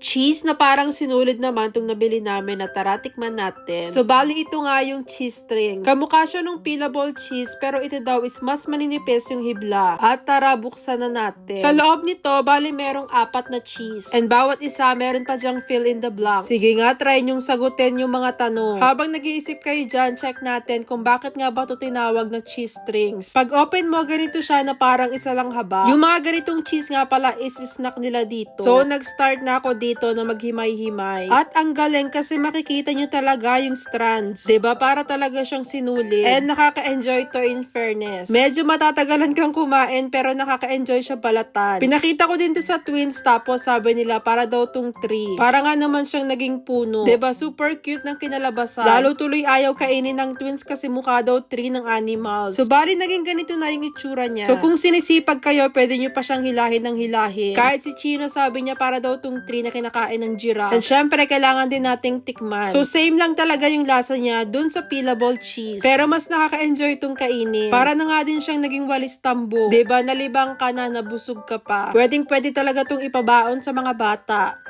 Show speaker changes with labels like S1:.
S1: cheese na parang sinulid naman tong nabili namin na tara tikman natin. So bali ito nga yung cheese strings. Kamukha siya nung peelable cheese pero ito daw is mas maninipis yung hibla. At tara buksan na natin. Sa loob nito bali merong apat na cheese. And bawat isa meron pa dyang fill in the blank. Sige nga try nyong sagutin yung mga tanong. Habang nag-iisip kayo dyan, check natin kung bakit nga ba ito tinawag na cheese strings. Pag open mo, ganito siya na parang isa lang haba. Yung mga ganitong cheese nga pala is snack nila dito. So, nag-start na ako dito na maghimay-himay. At ang galing kasi makikita nyo talaga yung strands. ba Para talaga siyang sinuli. And nakaka-enjoy to in fairness. Medyo matatagalan kang kumain pero nakaka-enjoy siya balatan. Pinakita ko din to sa twins tapos sabi nila para daw tong tree. Para nga naman siyang naging puno. ba Super cute ng kinalabasan. Lalo tuloy ayaw kainin ng twins kasi mukha daw tree ng animals. So bali naging ganito na yung itsura niya. So kung sinisipag kayo, pwede nyo pa siyang hilahin ng hilahin. Kahit si Chino sabi niya para daw tong tree na kinakain ng giraffe. And syempre, kailangan din nating tikman. So same lang talaga yung lasa niya dun sa peelable cheese. Pero mas nakaka-enjoy itong kainin. Para na nga din siyang naging walis tambo. ba Nalibang ka na, nabusog ka pa. Pwedeng pwede talaga tong ipabaon sa mga bata.